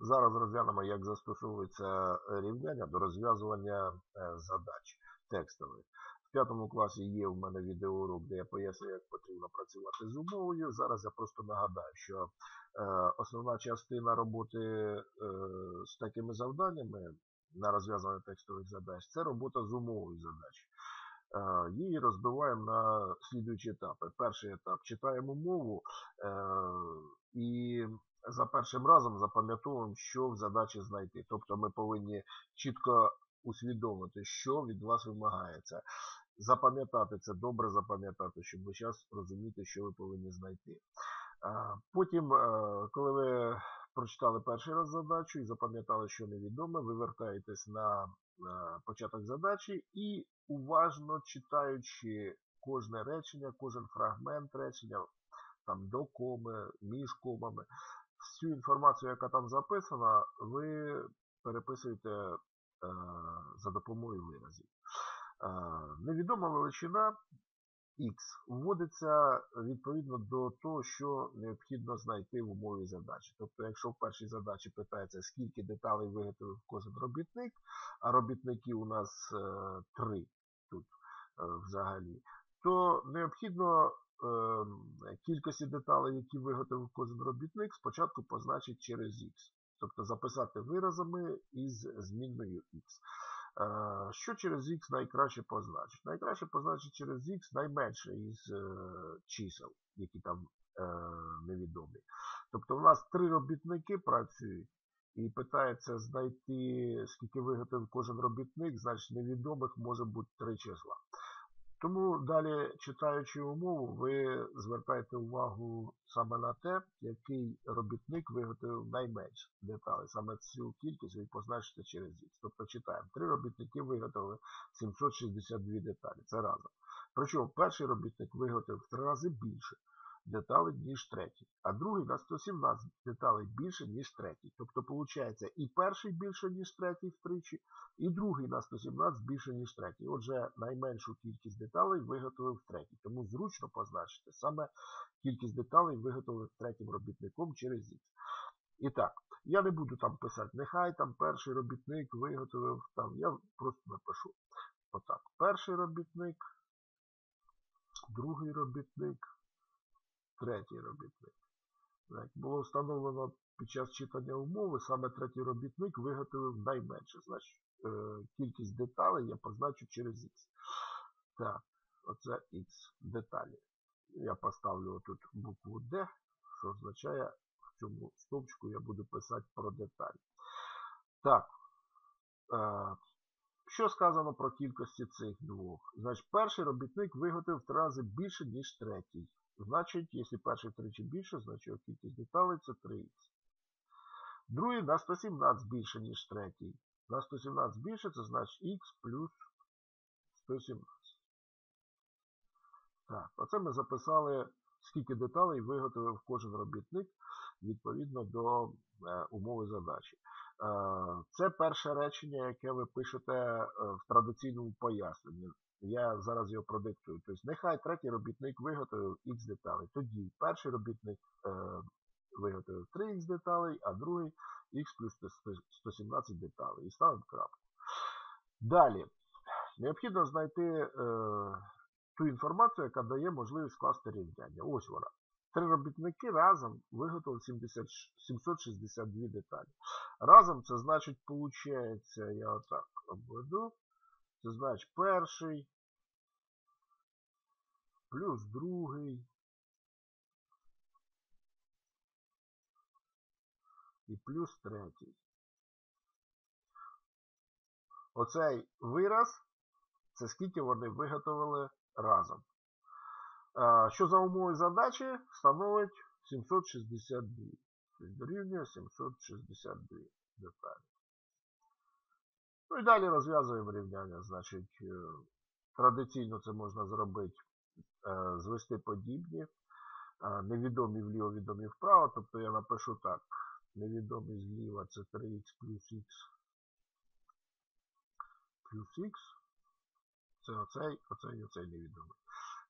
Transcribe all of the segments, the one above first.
Зараз розглянемо, як застосовується рівняння до розв'язування е, задач текстових. В п'ятому класі є в мене відеоурок, де я пояснюю, як потрібно працювати з умовою. Зараз я просто нагадаю, що е, основна частина роботи е, з такими завданнями на розв'язування текстових задач це робота з умовою задач. Її розбиваємо на слідуючі етапи. Перший етап читаємо мову і за першим разом запам'ятовуємо, що в задачі знайти. Тобто ми повинні чітко усвідомити, що від вас вимагається. Запам'ятати це, добре запам'ятати, щоб ви зараз розуміти, що ви повинні знайти. Потім, е, коли ви прочитали перший раз задачу і запам'ятали, що невідоме, ви вертаєтесь на е, початок задачі і уважно читаючи кожне речення, кожен фрагмент речення, там до коми, між комами, всю інформацію, яка там записана, ви переписуєте е, за допомогою виразів. Е, невідома величина x вводиться відповідно до того, що необхідно знайти в умові задачі. Тобто, якщо в першій задачі питається, скільки деталей виготовив кожен робітник, а робітників у нас е, три тут е, взагалі, то необхідно кількості деталей, які виготовив кожен робітник, спочатку позначити через x. Тобто записати виразами із змінною x. Е, Що через x найкраще позначить? Найкраще позначить через x найменше із е, чисел, які там е, невідомі. Тобто у нас три робітники працюють і питається знайти, скільки виготовив кожен робітник, значить невідомих може бути три числа. Тому далі, читаючи умову, ви звертаєте увагу саме на те, який робітник виготовив найменше деталей. Саме цю кількість ви позначите через X. Тобто читаємо, три робітники виготовили 762 деталі. Це разом. Причому перший робітник виготовив в три рази більше деталей, ніж третій, а другий на 117 деталей більше, ніж третій. Тобто, виходить, і перший більше, ніж третій втричі, і другий на 117 більше, ніж третій. Отже, найменшу кількість деталей виготовив третій. Тому зручно позначити саме кількість деталей виготовив третім робітником через X. І так, я не буду там писати, нехай там перший робітник виготовив там. Я просто напишу. Отак. Перший робітник, другий робітник, третій робітник. Як було встановлено під час читання умови, саме третій робітник виготовив найменше. Значить, е, кількість деталей я позначу через X. Так, оце X деталі. Я поставлю тут букву D, що означає, в цьому стовпчику я буду писати про деталі. Так. Е, що сказано про кількості цих двох? Значить, перший робітник виготовив три рази більше, ніж третій. Значить, якщо перший втричі більше, значить його кількість деталей це 3х. Другий на 117 більше, ніж третій. На 117 більше, це значить х плюс 117. Так, оце ми записали, скільки деталей виготовив кожен робітник відповідно до е, умови задачі. Е, це перше речення, яке ви пишете е, в традиційному поясненні. Я зараз його продиктую. Тобто, нехай третій робітник виготовив Х деталей. Тоді перший робітник е, виготовив 3х деталей, а другий Х плюс 117 деталей. І ставимо крапку. Далі. Необхідно знайти е, ту інформацію, яка дає можливість скласти рівняння. Ось вона. Три робітники разом виготовили 70, 762 деталі. Разом це значить, виходить, я отак обведу. Це значить перший плюс другий і плюс третій. Оцей вираз це скільки вони виготовили разом. Що за умови задачі становить 762. Тобто дорівнює 762 деталі. Ну і далі розв'язуємо рівняння. Значить, традиційно це можна зробити, звести подібні. Невідомі вліво, відомі вправо. Тобто я напишу так. Невідомі зліва це 3х плюс х плюс х. Це оцей, оцей оцей невідомий.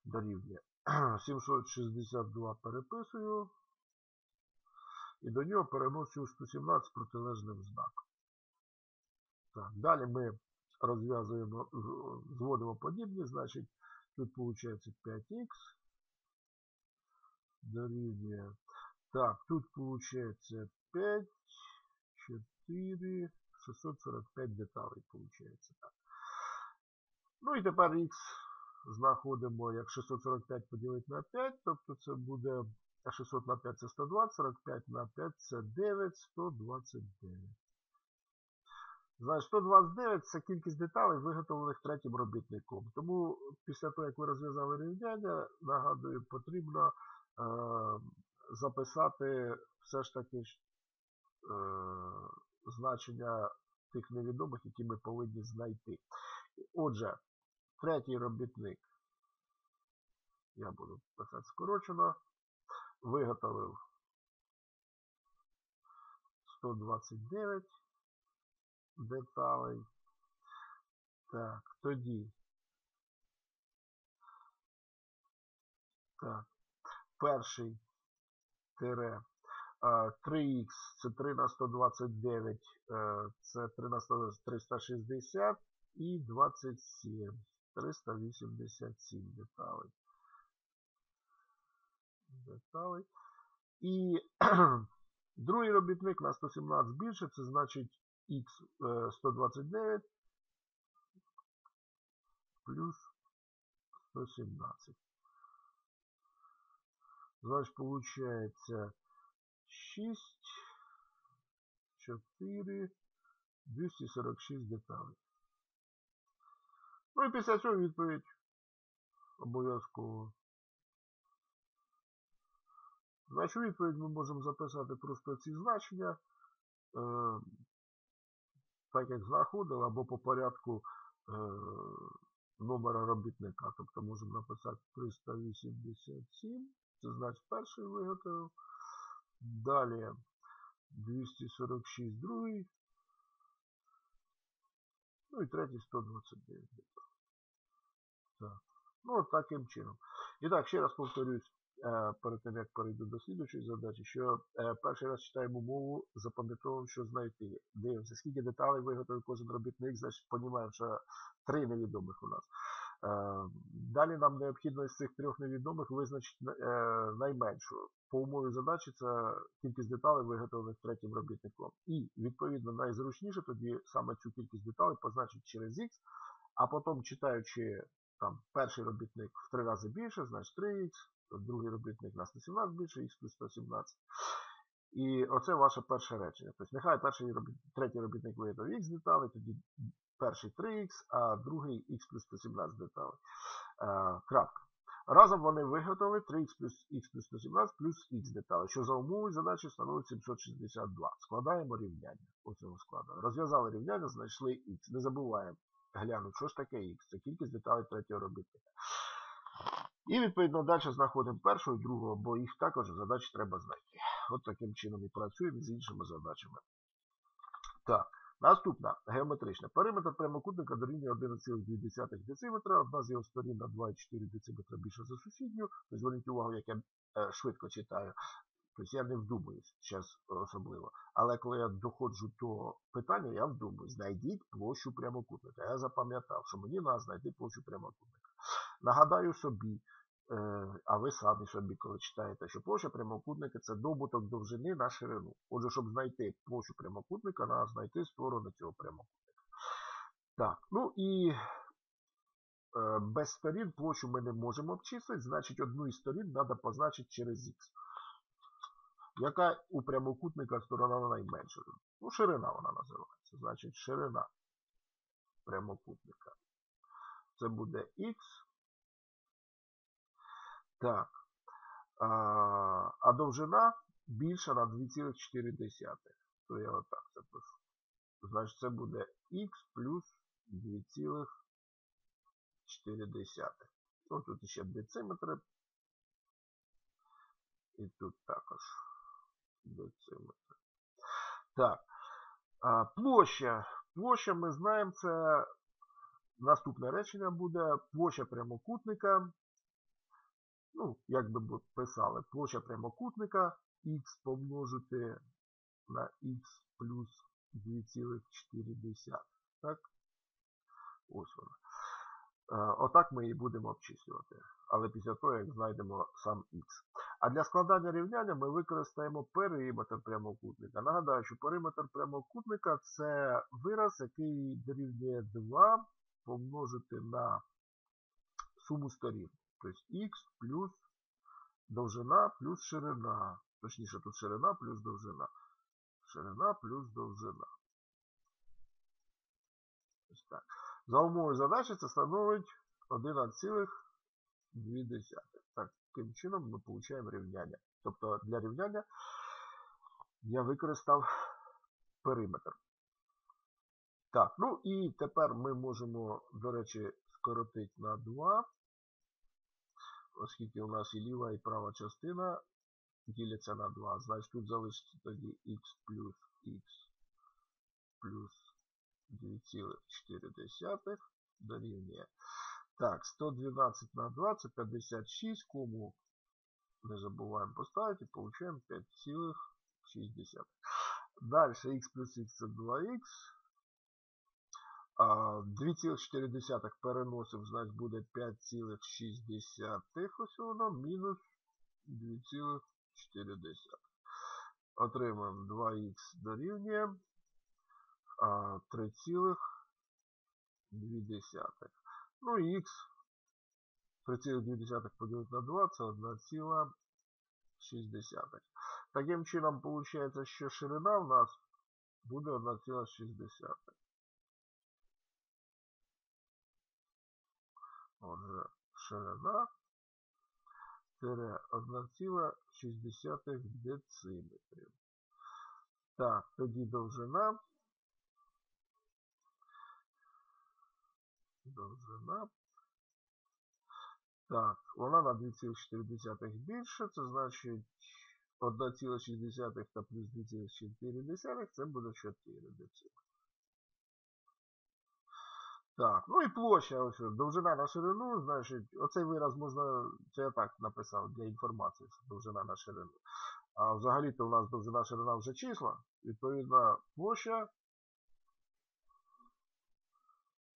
Дорівнює. 762 переписую. і до нього переносю 117 протилежним знаком. Так, далі ми розв'язуємо, зводимо подібні, значить, тут виходить 5х дорівнює. Так, тут виходить 5, 4, 645 деталей виходить. Так. Ну і тепер х знаходимо як 645 поділити на 5, тобто це буде а 600 на 5 це 120, 45 на 5 це 9, 129. Значить, 129 це кількість деталей, виготовлених третім робітником. Тому після того, як ви розв'язали рівняння, нагадую, потрібно е, записати все ж таки е, значення тих невідомих, які ми повинні знайти. Отже, третій робітник, я буду писати скорочено, виготовив 129 деталей. Так, тоді. Так, перший тире. 3х це 3 на 129, е, це 3 на 360 і 27. 387 деталей. Деталей. І другий робітник на 117 більше, це значить х 129 плюс 117. Значит, получается 6, 4, 246 деталей. Ну і після цього відповідь обов'язково. Значить, відповідь ми можемо записати просто ці значення, е, так як знаходили, або по порядку е, номера робітника. Тобто можемо написати 387, це значить перший виготовив. Далі 246 другий. Ну і третій 129. Так. Ну, таким чином. І так, ще раз повторюсь, перед тим, як перейду до слідчої задачі, що е, перший раз читаємо мову, запам'ятовуємо, що знайти. Дивимося, скільки деталей виготовив кожен робітник, значить, розуміємо, що три невідомих у нас. Е, Далі нам необхідно із цих трьох невідомих визначити е, найменшу. По умові задачі це кількість деталей, виготовлених третім робітником. І, відповідно, найзручніше тоді саме цю кількість деталей позначити через X, а потім читаючи там перший робітник в три рази більше, значить 3х, другий робітник на 117 більше, х плюс 117. І оце ваше перше речення. Тобто нехай перший третій робітник виготовив х деталей, тоді перший 3х, а другий х плюс 117 деталей. Е, крапка. Разом вони виготовили 3х плюс х плюс 117 плюс х деталей, що за умовою задачі становить 762. Складаємо рівняння. Оцього складу. Розв'язали рівняння, знайшли х. Не забуваємо глянути, що ж таке х. Це кількість деталей третього робітника. І відповідно далі знаходимо першого і другого, бо їх також задачі треба знайти. От таким чином і працюємо з іншими задачами. Так, наступна геометрична. Периметр прямокутника дорівнює 11,2 дециметра. Одна з його сторін на 2,4 дециметра більше за сусідню. Тобто зверніть увагу, як я е, швидко читаю. Тобто я не вдумуюсь зараз особливо. Але коли я доходжу до питання, я вдумуюсь. Знайдіть площу прямокутника. Я запам'ятав, що мені треба знайти площу прямокутника. Нагадаю собі, а ви самі собі, коли читаєте, що площа прямокутника це добуток довжини на ширину. Отже, щоб знайти площу прямокутника, треба знайти сторону цього прямокутника. Так, ну і е, без сторін площу ми не можемо обчислити, значить одну із сторін треба позначити через х. Яка у прямокутника сторона найменша? Ну, ширина вона називається. Значить, ширина прямокутника. Це буде х. Так. А, довжина більша на 2,4. То я отак це пишу. Значить, це буде х плюс 2,4. Ну, тут ще дециметри. І тут також дециметри. Так. А, площа. Площа, ми знаємо, це наступне речення буде площа прямокутника. Ну, як би писали, площа прямокутника х помножити на х плюс 2,4. Так? Ось вона. Е, Отак ми її будемо обчислювати. Але після того, як знайдемо сам х. А для складання рівняння ми використаємо периметр прямокутника. Нагадаю, що периметр прямокутника це вираз, який дорівнює 2 помножити на суму сторін. Тобто х плюс довжина плюс ширина. Точніше, тут ширина плюс довжина. Ширина плюс довжина. Ось так. За умовою задачі це становить 11,2. Таким чином ми отримуємо рівняння. Тобто для рівняння я використав периметр. Так, ну і тепер ми можемо, до речі, скоротити на 2, оскільки у нас і ліва, і права частина діляться на 2. Значить, тут залишиться тоді х плюс х плюс 2,4 дорівнює. Так, 112 на 2 це 56, кому не забуваємо поставити, получаємо 5,6. Далі х плюс х це 2х. 2,4 переносимо, значить буде 5,6. Ось воно мінус 2,4. Отримаємо 2х дорівнює 3,2. Ну і х 3,2 поділити на 2 це 1,6. Таким чином, виходить, що ширина в нас буде 1,6. Отже, ширина тире 1,6 дециметрів. Так, тоді довжина. Довжина. Так, вона на 2,4 більше, це значить 1,6 та плюс 2,4 це буде 4 дециметри. Так, ну і площа, ось довжина на ширину, значить, оцей вираз можна, це я так написав для інформації, що довжина на ширину. А взагалі-то у нас довжина ширина вже числа. Відповідна площа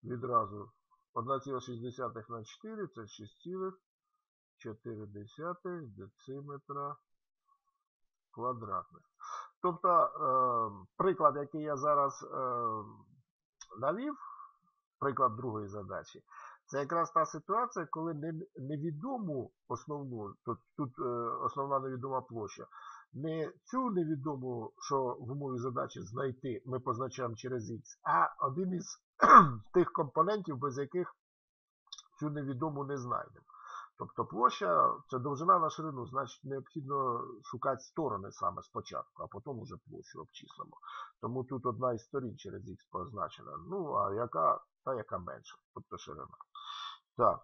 відразу 1,6 на 4 це 6,4 дециметра квадратних. Тобто, е, приклад, який я зараз е, навів, приклад другої задачі. Це якраз та ситуація, коли невідому основну, тут, тут е, основна невідома площа, не цю невідому, що в умові задачі знайти, ми позначаємо через Х, а один із тих компонентів, без яких цю невідому не знайдемо. Тобто площа це довжина на ширину, значить необхідно шукати сторони саме спочатку, а потім вже площу обчислимо. Тому тут одна із сторін через Х позначена. Ну, а яка та яка менша, тобто ширина. Так,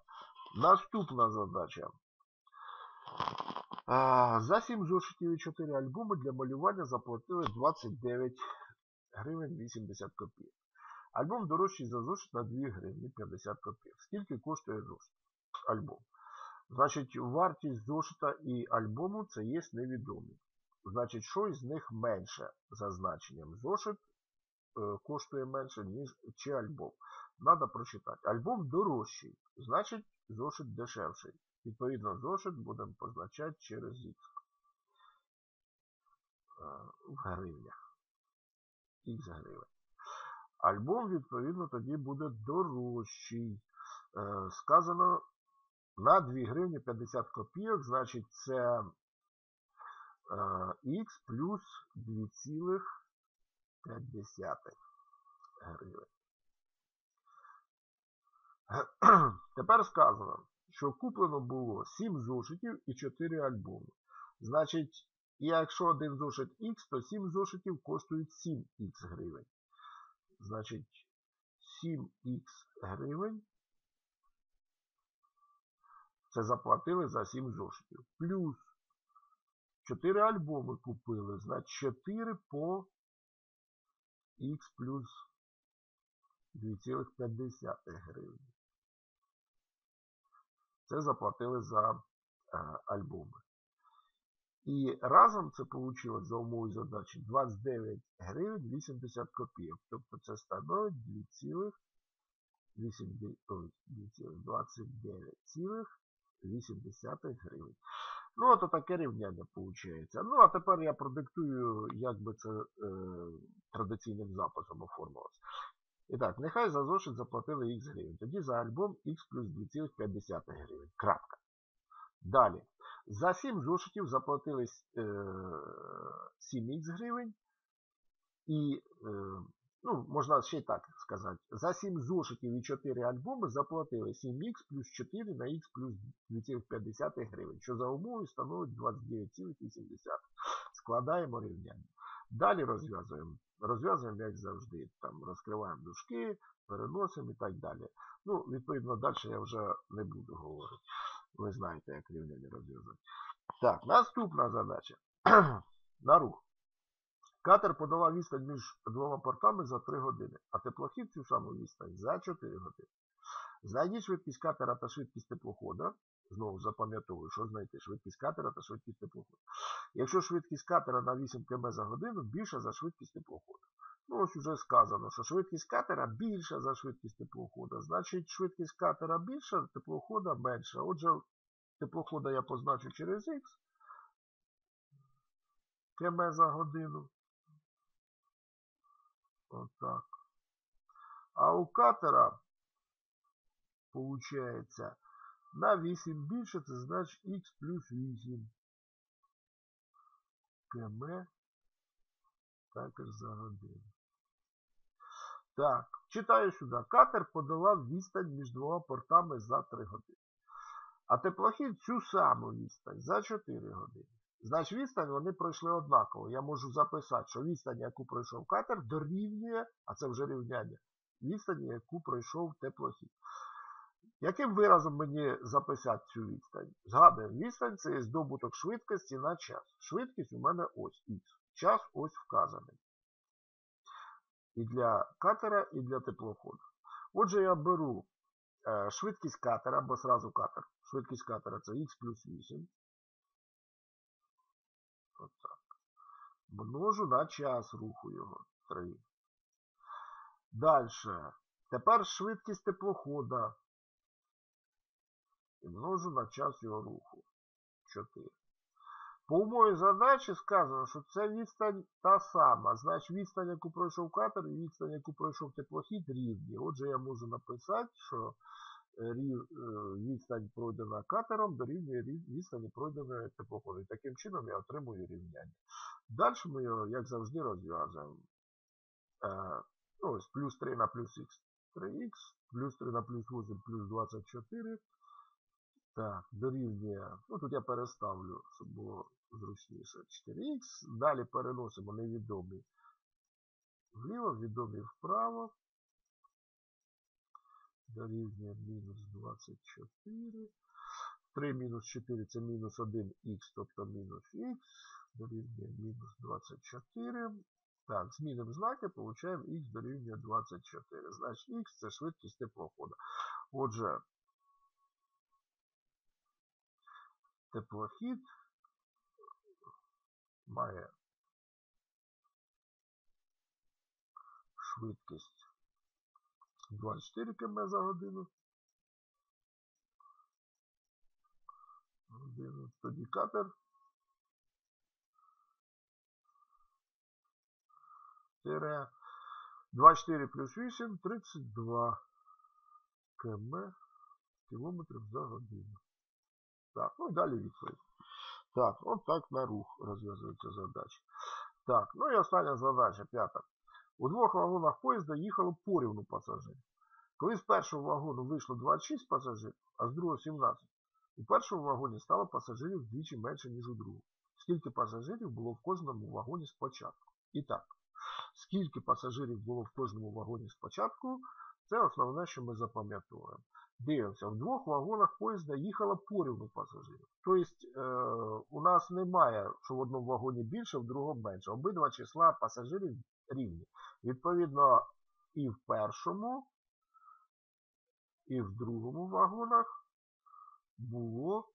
наступна задача. За 7 зошитів і 4 альбоми для малювання заплатили 29 гривень 80 копійок. Альбом дорожчий за зошит на 2 гривні 50 копійок. Скільки коштує зошит? Альбом. Значить, вартість зошита і альбому це є невідомі. Значить, що із них менше за значенням? Зошит е, коштує менше, ніж чи альбом. Надо прочитати. Альбом дорожчий, значить зошит дешевший. Відповідно, зошит будемо позначати через Х е, в гривнях. Х гривень. Альбом, відповідно, тоді буде дорожчий. Е, сказано на 2 гривні 50 копійок, значить це х плюс 2,5 гривень. Тепер сказано, що куплено було 7 зошитів і 4 альбоми. Значить, якщо один зошит Х, то 7 зошитів коштують 7х гривень. Значить, 7х гривень це заплатили за 7 зошитів. Плюс 4 альбоми купили, значить 4 по х плюс 2,5 гривень. Це заплатили за е, альбоми. І разом це вийшло за умовою задачі 29 гривень 80 копійок. Тобто це становить 2,29,80 гривень. Ну, от таке рівняння виходить. Ну, а тепер я продиктую, як би це е, традиційним записом оформилось. І так, нехай за зошит заплатили х гривень. Тоді за альбом х плюс 2,5 гривень. Крапка. Далі. За 7 зошитів заплатили е, 7х гривень. І, е, ну, можна ще й так сказати, за 7 зошитів і 4 альбоми заплатили 7х плюс 4 на х плюс 2,5 гривень, що за умовою становить 29,8. Складаємо рівняння. Далі розв'язуємо. Розв'язуємо, як завжди. Там Розкриваємо дужки, переносимо і так далі. Ну, відповідно, далі я вже не буду говорити. Ви знаєте, як рівняння розв'язати. Так, наступна задача. На рух. Катер подала відстань між двома портами за 3 години, а теплохід цю саму відстань за 4 години. Знайдіть швидкість катера та швидкість теплохода. Знову запам'ятовую, що знайти швидкість катера та швидкість теплохода. Якщо швидкість катера на 8 км за годину більша за швидкість теплохода. Ну, ось уже сказано, що швидкість катера більша за швидкість теплохода. Значить, швидкість катера більша, теплохода менша. Отже, теплохода я позначу через Х км за годину. Отак. А у катера, получається, на 8 більше, це значить х плюс 8 км також за годину. Так, читаю сюди. Катер подолав відстань між двома портами за 3 години. А теплохід цю саму відстань за 4 години. Значить, відстань вони пройшли однаково. Я можу записати, що відстань, яку пройшов катер, дорівнює, а це вже рівняння, відстані, яку пройшов теплохід. Яким виразом мені записати цю відстань? Згадуємо, відстань це є здобуток швидкості на час. Швидкість у мене ось Х. Час ось вказаний. І для катера, і для теплоходу. Отже, я беру е, швидкість катера, або сразу катер. Швидкість катера це х плюс 8. Отак. Множу на час руху його. 3. Далі. Тепер швидкість теплохода. І множу на час його руху. 4. По умові задачі сказано, що це відстань та сама. Значить відстань, яку пройшов катер, і відстань, яку пройшов теплохід, рівні. Отже, я можу написати, що відстань пройдена катером дорівнює відстані пройденої теплоходу. Таким чином я отримую рівняння. Далі ми його, як завжди, розв'язуємо. Ну, ось плюс 3 на плюс х 3х, плюс 3 на плюс 8 плюс 24. Так, дорівнює. Ну тут я переставлю, щоб було зручніше. 4х. Далі переносимо невідомі вліво, відомі вправо. Дорівнює мінус 24. 3 мінус 4 це мінус 1х, тобто мінус х. Дорівнює мінус 24. Так, змінимо знаки, получаємо х дорівнює 24. Значить, х це швидкість теплохода. Отже, теплохід має швидкість 24 км за годину. годину. Тоді катер. Тире 24 плюс 8 32 км кілометрів за годину. Так, ну і далі відповідь. Так, от так на рух розв'язується задача. Так, ну і остання задача, п'ята. У двох вагонах поїзда їхало порівну пасажирів. Коли з першого вагону вийшло 26 пасажирів, а з другого 17, у першому вагоні стало пасажирів вдвічі менше, ніж у другому. Скільки пасажирів було в кожному вагоні спочатку? І так, скільки пасажирів було в кожному вагоні спочатку, це основне, що ми запам'ятовуємо. Дивимося, в двох вагонах поїзда їхало порівну пасажирів. Тобто е, у нас немає, що в одному вагоні більше, в другому менше. Обидва числа пасажирів рівні. Відповідно, і в першому, і в другому вагонах було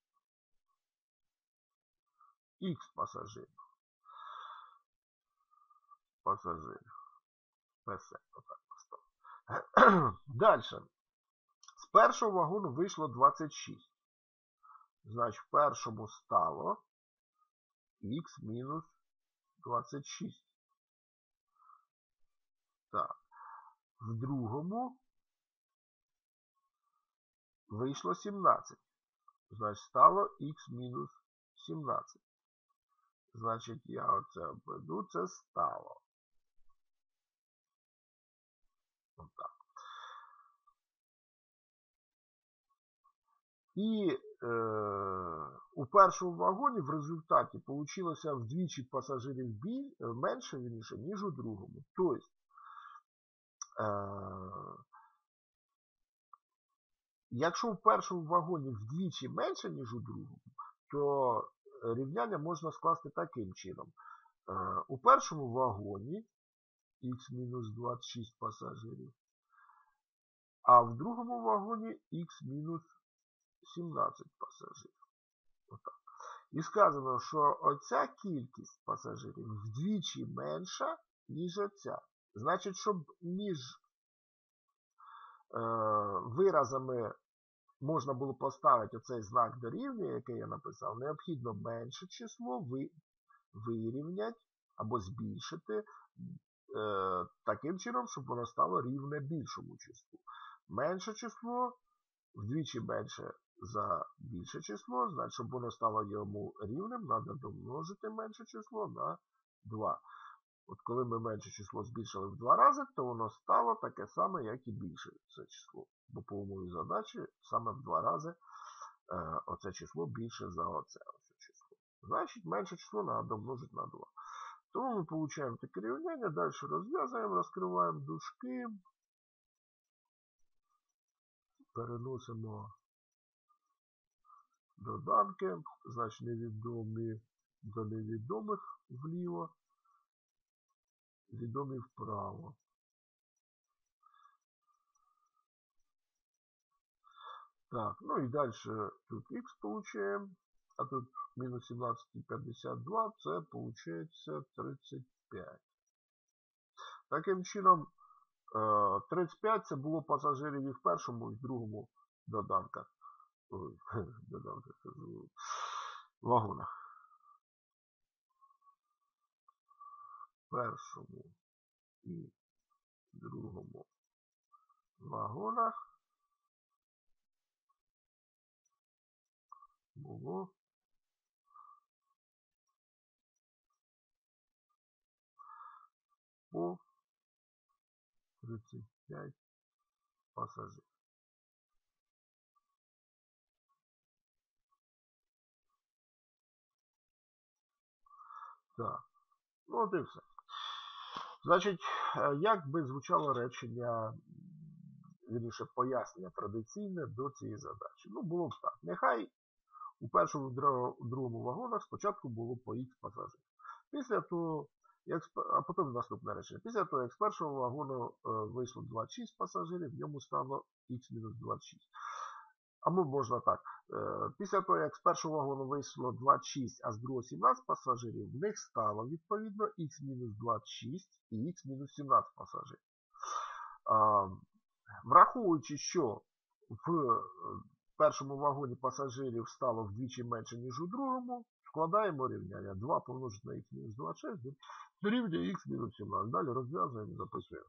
Х пасажирів. Пасажирів. ПС, отак поставив. Далі. З першого вагону вийшло 26. Значить, в першому стало х мінус 26. Так. В другому вийшло 17. Значить, стало х мінус 17. Значить, я оце обведу, це стало. Отак. І е, у першому вагоні в результаті вийшло вдвічі пасажирів біль, менше, ніж у другому. Тобто, якщо в першому вагоні вдвічі менше, ніж у другому, то рівняння можна скласти таким чином. Е, у першому вагоні х-26 пасажирів, а в другому вагоні х-17 пасажирів. Отак. І сказано, що оця кількість пасажирів вдвічі менша, ніж оця. Значить, щоб між е, виразами можна було поставити оцей знак дорівнює, який я написав, необхідно менше число вирівняти або збільшити е, таким чином, щоб воно стало рівне більшому числу. Менше число вдвічі менше за більше число, значить, щоб воно стало йому рівним, треба домножити менше число на 2. От коли ми менше число збільшили в 2 рази, то воно стало таке саме, як і більше це число. Бо по умові задачі саме в 2 рази е, оце число більше за оце, оце число. Значить, менше число треба домножити на 2. Тому ми отримуємо таке рівняння, далі розв'язуємо, розкриваємо дужки, переносимо доданки, значить невідомі до невідомих вліво, відомі вправо. Так, ну і далі тут х получаємо, а тут мінус 17,52, це виходить 35. Таким чином, 35 це було пасажирів і в першому, і в другому доданках. Ой, доданках кажу, вагонах. Першому і другому вагонах було по 35 пасажирів. Так, ну от. Значить, е, як би звучало речення, вірніше пояснення традиційне до цієї задачі? Ну, було б так. Нехай у першому другому вагонах спочатку було по Х пасажирів. Після того, як, а потім наступне речення. Після того, як з першого вагону е, вийшло 26 пасажирів, в ньому стало Х-26. Або можна так. Е, після того, як з першого вагону вийшло 26, а з другого 17 пасажирів, в них стало відповідно Х-26 і Х-17 пасажирів. Враховуючи, що в першому вагоні пасажирів стало вдвічі менше, ніж у другому, складаємо рівняння 2 помножити на х-26 дорівнює х-17. Далі розв'язуємо і записуємо.